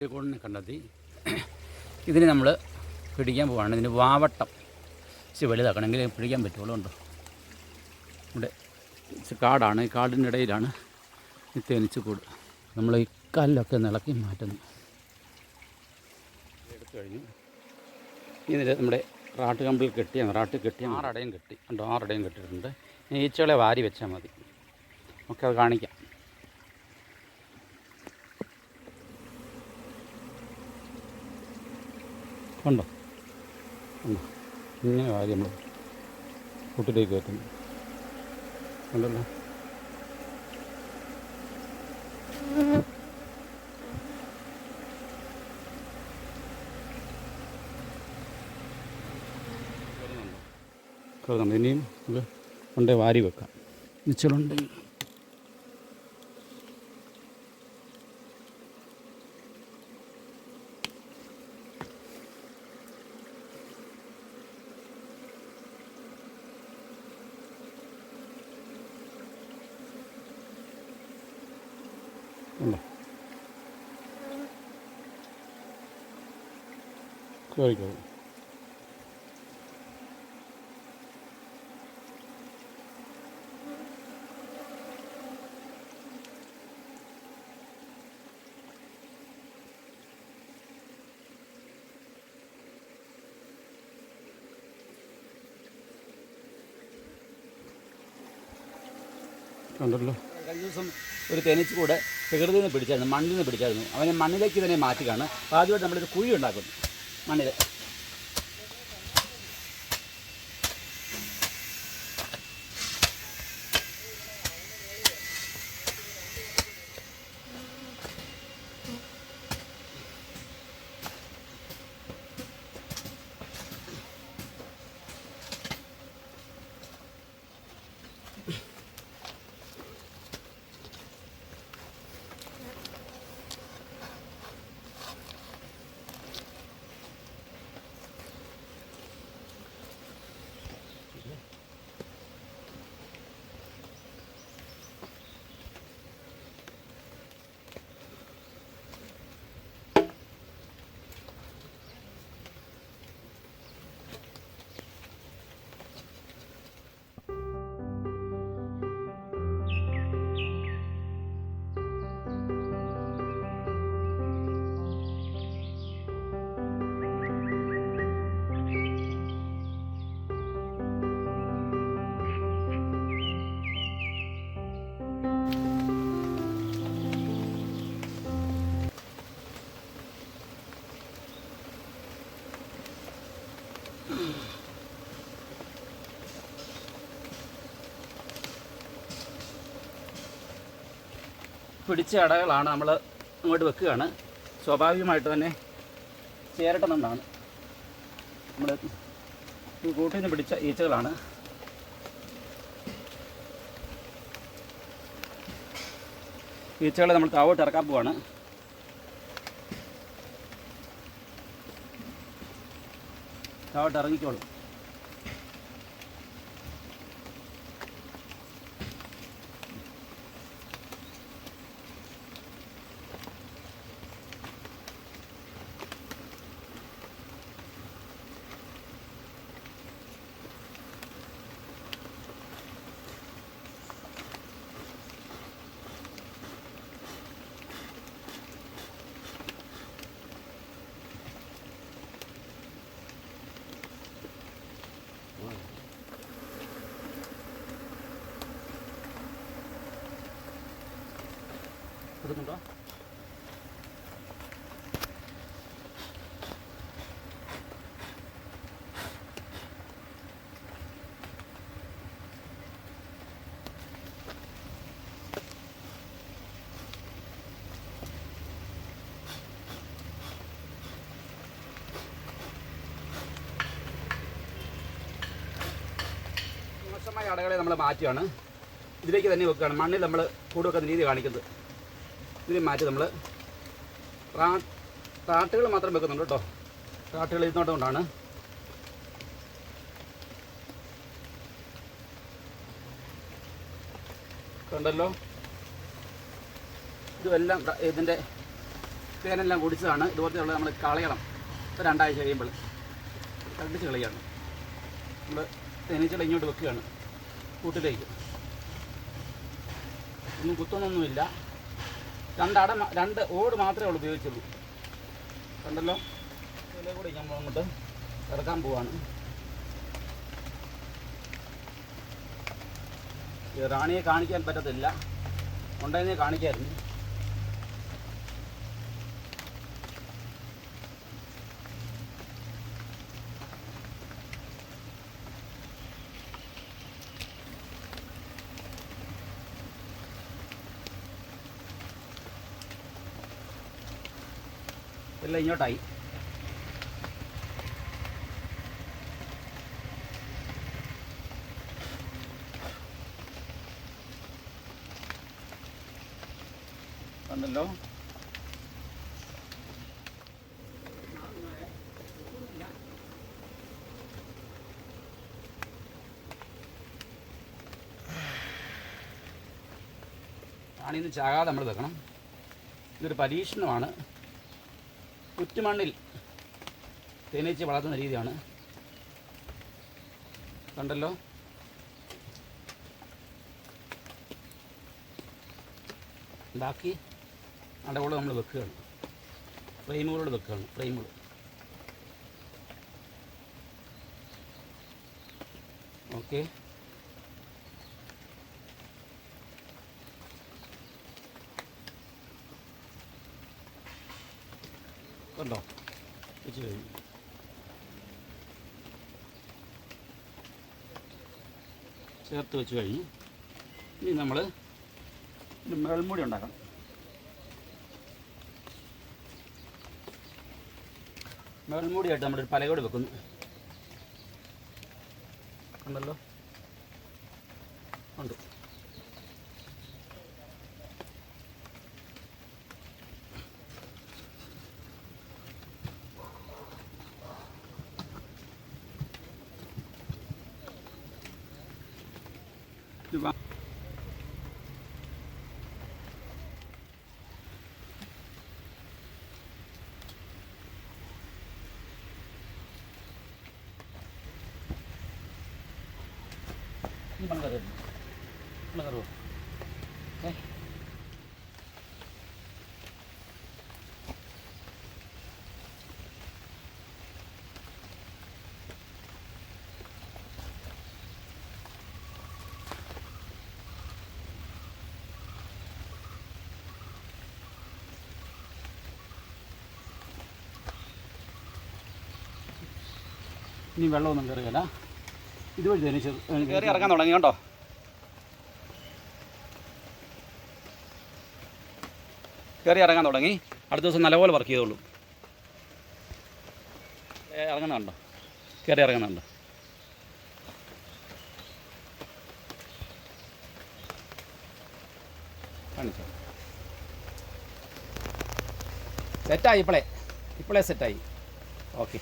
കോഴിക്കോടിനെ കണ്ടെത്തി. ഇതിന് നമ്മൾ പിടിക്കാൻ പോവാണ്. ഇതിന് വാവട്ടം. ഇച്ചിരി വലുതാക്കണമെങ്കിൽ പിടിക്കാൻ പറ്റുള്ളൂ ഉണ്ടോ ഇവിടെ കാടാണ്. ഈ കാടിന്റെ ഇടയിലാണ് ഈ തേനീച്ച കൂട്. നമ്മൾ ഈ കല്ലൊക്കെ നിളക്കി മാറ്റുന്നു. എടുത്തു കഴിഞ്ഞു. ഇതിൽ നമ്മുടെ റാട്ട് കമ്പിൽ കെട്ടിയാണ് റാട്ട് കെട്ടി ആറടയും കെട്ടി. ഉണ്ടോ ആറടയും കെട്ടിയിട്ടുണ്ട്. ഈച്ചകളെ വാരി വെച്ചാൽ മതി. ഒക്കെ അത് കാണിക്കാം. കണ്ടോ? ഇങ്ങനെ വാരി നമ്മൾ കൂട്ടിലേക്ക് കയറ്റുന്നു. കണ്ടല്ലോ? ഇനിയും നമുക്ക് കൊണ്ടേ വാരി വെക്കാം. നിച്ചളുണ്ടെങ്കിൽ ഉണ്ടോ കയറിക്കോളൂ കണ്ടല്ലോ കഴിഞ്ഞ ദിവസം ഒരു തേനീച്ച കൂടെ പ്രകൃതിയിൽ നിന്ന് പിടിച്ചായിരുന്നു മണ്ണിൽ നിന്ന് പിടിച്ചായിരുന്നു. അവനെ മണ്ണിലേക്ക് തന്നെ മാറ്റുകയാണ്. ആദ്യമായിട്ട് നമ്മളൊരു കുഴി ഉണ്ടാക്കുന്നു. മണ്ണിൽ പിടിച്ച അടകളാണ് നമ്മൾ ഇങ്ങോട്ട് വെക്കുകയാണ്. സ്വാഭാവികമായിട്ട് തന്നെ ചേരട്ടുന്നുണ്ടാണ് നമ്മൾ കൂട്ടിൽ നിന്ന് പിടിച്ച ഈച്ചകളാണ്. ഈച്ചകളെ നമ്മൾ താവോട്ട് ഇറക്കാൻ പോവാണ്. താവോട്ട് ഇറങ്ങിക്കോളും. മോശമായ അടകളെ നമ്മൾ മാറ്റുകയാണ്. ഇതിലേക്ക് തന്നെ വെക്കുകയാണ്. മണ്ണിൽ നമ്മൾ കൂട് വെക്കുന്ന രീതി കാണിക്കുന്നത്. ഇതിനെ മാറ്റി നമ്മൾ റാട്ടുകൾ മാത്രം വെക്കുന്നുണ്ട് കേട്ടോ. റാട്ടുകൾ ഇരുന്നോട്ട് കൊണ്ടാണ് കണ്ടല്ലോ ഇതുമെല്ലാം ഇതിന്റെ തേനെല്ലാം കുടിച്ചതാണ്. ഇതുപോലത്തെ നമ്മൾ കളയണം. ഇപ്പോൾ രണ്ടാഴ്ച കഴിയുമ്പോൾ. കണ്ടിച്ച് കളയാണ് നമ്മൾ തേനീച്ചകൾ ഇങ്ങോട്ട് വെക്കുകയാണ്. കൂട്ടിലേക്ക്. ഒന്നും കുത്തണമൊന്നുമില്ല രണ്ടട രണ്ട് ഓട് മാത്രമേ ഉള്ളൂ ഉപയോഗിച്ചുള്ളൂ. കണ്ടല്ലോ? ഇതിലെ കൂടി നമ്മൾ അങ്ങോട്ട് ഇറക്കാൻ പോവാണ്. റാണിയെ കാണിക്കാൻ പറ്റത്തില്ല. ഉണ്ടായിരുന്നേ കാണിക്കായിരുന്നു. എല്ലാം ഇങ്ങോട്ടായി. കണ്ടല്ലോ? ആണിന്ന് ചാകാതെ നമ്മൾ വെക്കണം. ഇതൊരു പരീക്ഷണമാണ്. കുറ്റുമണ്ണിൽ തേനീച്ച വളർത്തുന്ന രീതിയാണ്. കണ്ടല്ലോ? ബാക്കി അടവുകൾ നമ്മൾ വെക്കുകയാണ്. ഫ്രെയിമുകളോട് വെക്കുകയാണ് ഫ്രെയിമുകൾ ഓക്കെ. കണ്ടോ? വെച്ച് കഴിഞ്ഞു ചേർത്ത് വെച്ച് കഴിഞ്ഞു ഇനി നമ്മൾ ഒരു മേൽമൂടി ഉണ്ടാക്കണം. മേൽമൂടിയായിട്ട് നമ്മളൊരു പലകോട് വെക്കുന്നു. ഉണ്ടല്ലോ? ഉണ്ട്. Gitu, Coba. Ini mana tadi? Mana Eh. ഇനി വെള്ളമൊന്നും കയറുകയില്ല ഇതുവഴി തേനീച്ച കയറി ഇറങ്ങാൻ തുടങ്ങി കണ്ടോ? കയറി ഇറങ്ങാൻ തുടങ്ങി. അടുത്ത ദിവസം നല്ലപോലെ വർക്ക് ചെയ്തോളൂ. ഇറങ്ങുന്നുണ്ടോ? കയറി ഇറങ്ങുന്നുണ്ടോ? സെറ്റായി ഇപ്പോളേ. ഇപ്പോളേ സെറ്റായി ഓക്കെ